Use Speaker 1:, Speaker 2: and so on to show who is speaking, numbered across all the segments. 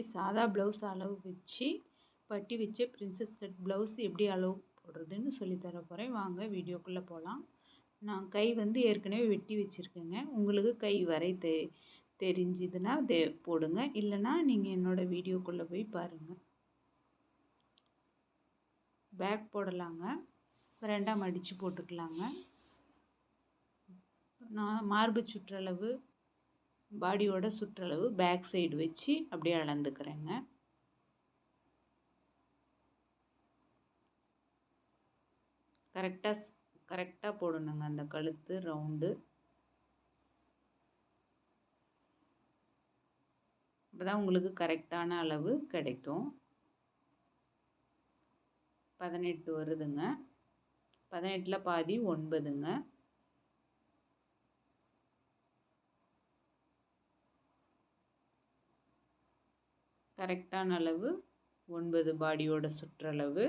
Speaker 1: இன்றைக்கி சாதா ப்ளவுஸ் அளவு வச்சு பட்டி வச்ச பிரின்சஸ் கட் ப்ளவுஸ் எப்படி அளவு போடுறதுன்னு சொல்லித்தர போகிறேன் வாங்க வீடியோக்குள்ளே போகலாம் நான் கை வந்து ஏற்கனவே வெட்டி வச்சுருக்கேங்க. உங்களுக்கு கை வரை தெ தெரிஞ்சதுன்னா தே போடுங்க. இல்லைன்னா நீங்கள் என்னோடய வீடியோக்குள்ளே போய் பாருங்கள் பேக் போடலாங்க. ரெண்டாம் அடித்து போட்டுக்கலாங்க. நான் மார்பு சுற்றளவு பாடியோட சுற்றளவு பேக் சைடு வச்சு அப்படியே அளந்துக்கிறேங்க. கரெக்டாக கரெக்டாக போடணுங்க அந்த கழுத்து ரவுண்டு. அப்போ தான் உங்களுக்கு கரெக்டான அளவு கிடைக்கும். பதினெட்டு வருதுங்க. பதினெட்டில் பாதி ஒன்பதுங்க. கரெக்டான அளவு ஒன்பது பாடியோட சுற்றளவு.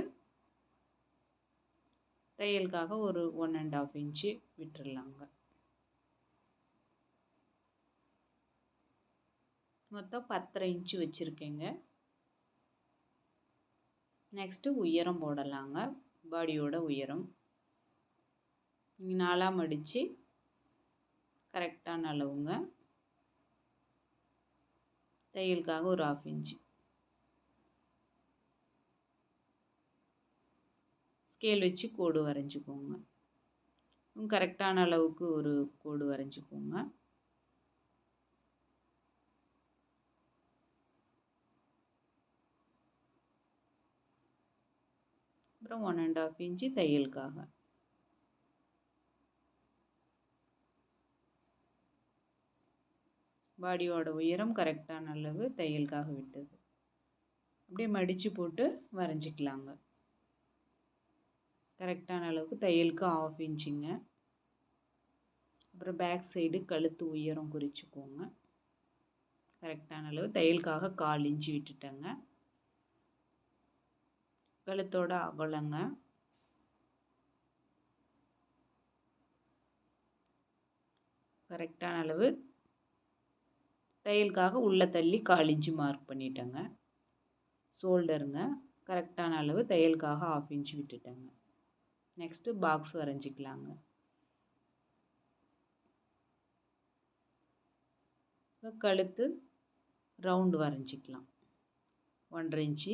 Speaker 1: தையலுக்காக ஒரு ஒன் அண்ட் ஆஃப் இன்ச்சு விட்டுடலாங்க மொத்தம் பத்தரை இன்ச்சு வச்சுருக்கேங்க. நெக்ஸ்ட்டு உயரம் போடலாங்க. பாடியோட உயரம். நீங்கள் நாலாம் அடித்து கரெக்டான அளவுங்க. தையலுக்காக ஒரு ஆஃப் இன்ச்சு ஸ்கேல் வச்சு கோடு வரைஞ்சிக்கோங்க. கரெக்டான அளவுக்கு ஒரு கோடு வரைஞ்சிக்கோங்க. அப்புறம் ஒன் அண்ட் ஆஃப் இன்ச்சு தையலுக்காக. பாடியோட உயரம் கரெக்டான அளவு தையலுக்காக விட்டது. அப்படியே மடித்து போட்டு வரைஞ்சிக்கலாங்க. கரெக்டான அளவுக்கு தையலுக்கு ஆஃப் இன்ச்சுங்க. அப்புறம் பேக் சைடு கழுத்து உயரம் குறிச்சிக்கோங்க. கரெக்டான அளவு தையலுக்காக கால் இன்ச்சு விட்டுட்டேங்க. கழுத்தோட அகலங்க கரெக்டான அளவு தையலுக்காக உள்ளே தள்ளி கால் இன்ச்சு மார்க் பண்ணிட்டேங்க. ஷோல்டருங்க கரெக்டான அளவு தையலுக்காக ஆஃப் இன்ச்சு விட்டுட்டேங்க. நெக்ஸ்ட்டு பாக்ஸ் வரைஞ்சிக்கலாங்க. கழுத்து ரவுண்டு வரைஞ்சிக்கலாம். ஒன்றரை இன்ச்சு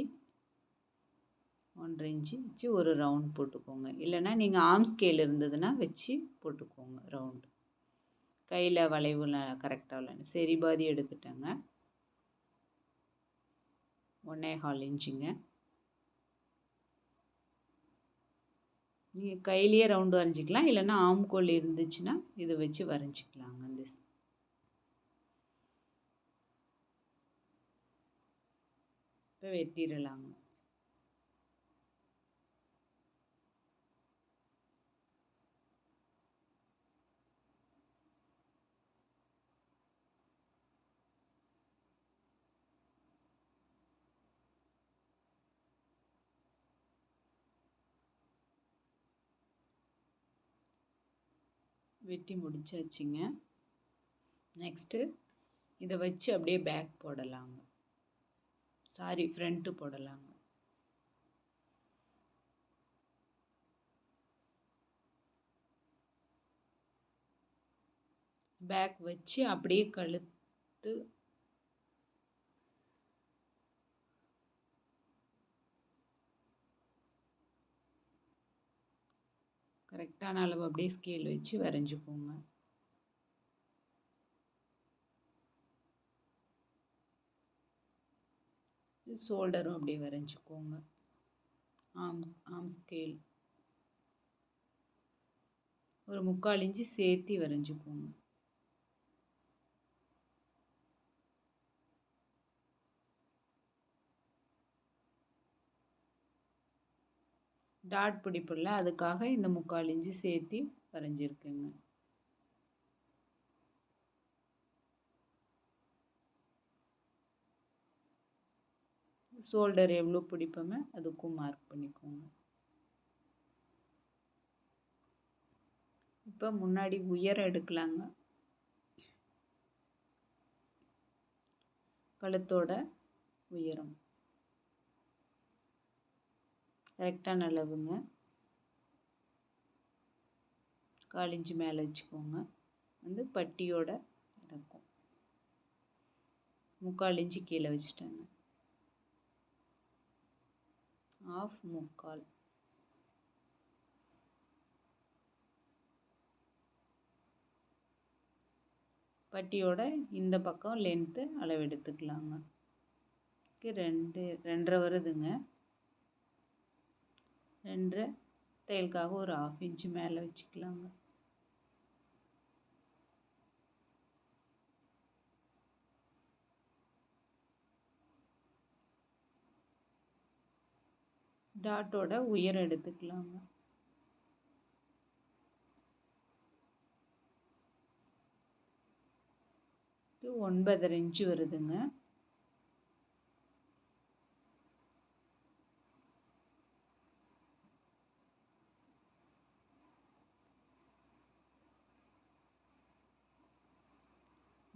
Speaker 1: ஒன்றரை இன்ச்சு வச்சு ஒரு ரவுண்ட் போட்டுக்கோங்க. இல்லைன்னா நீங்கள் ஆம் ஸ்கேல் இருந்ததுன்னா வச்சு போட்டுக்கோங்க ரவுண்டு கையில் வளைவு கரெக்டாக இல்லைன்னு. சரி பாதி எடுத்துட்டேங்க. ஒன்றே கால் இன்ச்சுங்க. நீங்கள் கையிலேயே ரவுண்டு வரைஞ்சிக்கலாம் இல்லைன்னா ஆம்கோல் இருந்துச்சுன்னா இதை வச்சு வரைஞ்சிக்கலாங்க இந்த இப்போ வெட்டிடலாங்க. வெட்டி முடிச்சாச்சுங்க. நெக்ஸ்ட்டு இதை வச்சு அப்படியே பேக் போடலாங்க. சாரி ஃப்ரண்ட்டு போடலாங்க. பேக் வச்சு அப்படியே கழுத்து கரெக்டான அளவு அப்படியே ஸ்கேல் வச்சு வரைஞ்சிக்கோங்க. ஷோல்டரும் அப்படியே வரைஞ்சிக்கோங்க. ஆம் ஆம் ஸ்கேல் ஒரு முக்கால் இன்ச்சு சேர்த்தி வரைஞ்சிக்கோங்க. டாட் பிடிப்பில்ல அதுக்காக இந்த முக்கால் இன்ச்சு சேர்த்து வரைஞ்சிருக்கேங்க. ஷோல்டர் எவ்வளோ பிடிப்போமே அதுக்கும் மார்க் பண்ணிக்கோங்க. இப்போ முன்னாடி உயரம் எடுக்கலாங்க. கழுத்தோட உயரம். கரெக்டான அளவுங்க கால் மேலே வச்சுக்கோங்க. வந்து பட்டியோட இருக்கும் முக்கால் இன்ச்சு கீழே வச்சுட்டாங்க. ஆஃப் முக்கால். பட்டியோட இந்த பக்கம் லென்த்து அளவெடுத்துக்கலாங்க ரெண்டு ரெண்டரை வருதுங்க. ரெண்டரை தையலுக்காக ஒரு ஆஃப் இன்ச்சு மேலே வச்சுக்கலாங்க. டாட்டோட உயரம் எடுத்துக்கலாங்க. ஒன்பதரை இன்ச்சு வருதுங்க.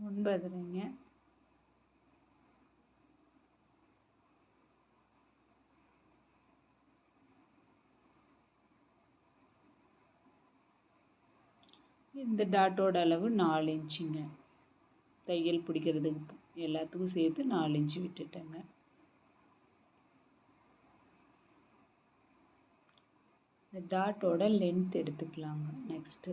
Speaker 1: ஒன்பதுரைங்க இந்த டாட்டோட அளவு நாலு இன்ச்சுங்க. தையல் பிடிக்கிறதுக்கு எல்லாத்துக்கும் சேர்த்து நாலு இன்ச்சு விட்டுட்டேங்க. இந்த டாட்டோட லென்த் எடுத்துக்கலாங்க நெக்ஸ்ட்டு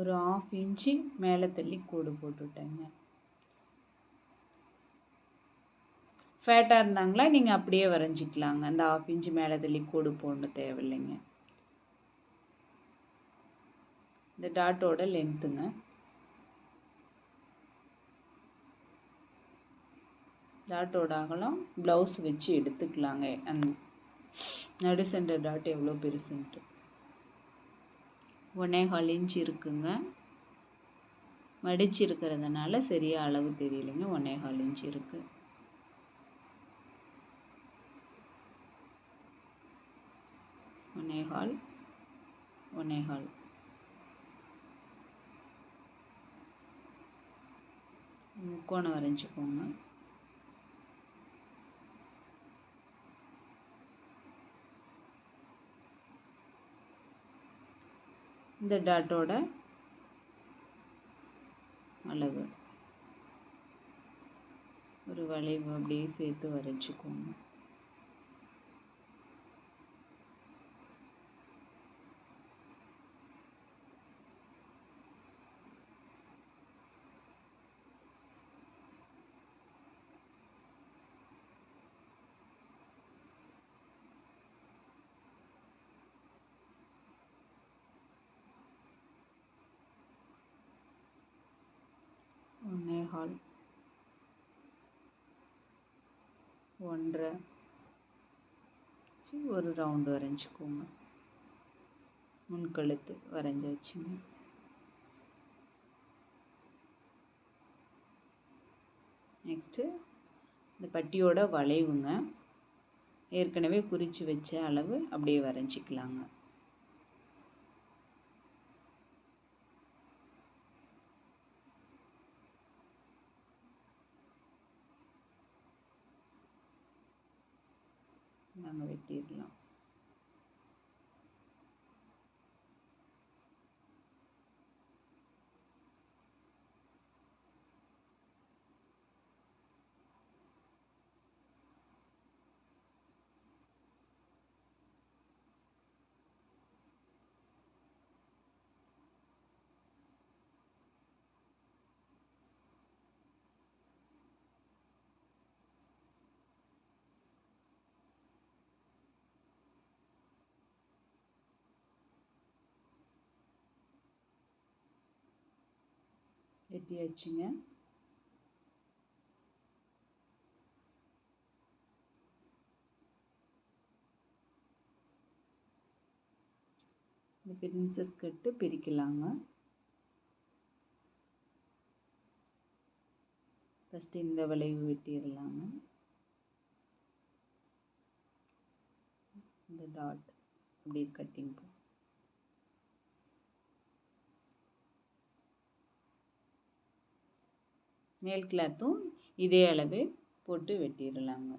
Speaker 1: ஒரு ஆஃப் இன்ச்சு மேலே தள்ளி கோடு போட்டுவிட்டேங்க ஃபேட்டாக இருந்தாங்களா? நீங்கள் அப்படியே வரைஞ்சிக்கலாங்க. அந்த ஆஃப் இன்ச்சு மேலே தள்ளி கோடு போடணும் தேவையில்லைங்க. இந்த டாட்டோட லென்த்துங்க டாட்டோட அகலம் ப்ளவுஸ் வச்சு எடுத்துக்கலாங்க. அந் நடு சென்டர் டாட் எவ்வளோ பெருசுன்ட்டு. ஒன்னே கால் இன்ச் இருக்குங்க மடிச்சு இருக்கிறதுனால சரியாக அளவு தெரியலைங்க. ஒன்னே கால் இன்ச் இருக்குது ஒன்னேகால் ஒன்னேகால் முக்கோணம் வரைஞ்சிக்கோங்க இந்த டாட்டோட அளவு. ஒரு வளைவு அப்படியே சேர்த்து வரைஞ்சிக்கோங்க. ஒன்னே கால். ஒன்றரை. ஒரு ரவுண்டு வரைஞ்சிக்கோங்க. முன்கழுத்து வரைஞ்சி வச்சுங்க. நெக்ஸ்ட்டு இந்த பட்டியோட வளைவுங்க. ஏற்கனவே குறித்து வச்ச அளவு அப்படியே வரைஞ்சிக்கலாங்க. நாங்கள் வெட்டியாச்சுங்க இந்த பிரின்சஸ் கட்டு பிரிக்கலாங்க. ஃபஸ்ட்டு இந்த வளைவு வெட்டிடலாங்க. இந்த டாட் அப்படியே கட்டிங் போ மேல் கிளாத்தும் இதே அளவு போட்டு வெட்டிடலாங்க.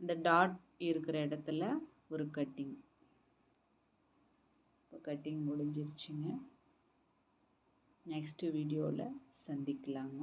Speaker 1: இந்த டாட் இருக்கிற இடத்துல ஒரு கட்டிங். இப்போ கட்டிங் முடிஞ்சிருச்சுங்க. நெக்ஸ்ட்டு வீடியோவில் சந்திக்கலாங்க.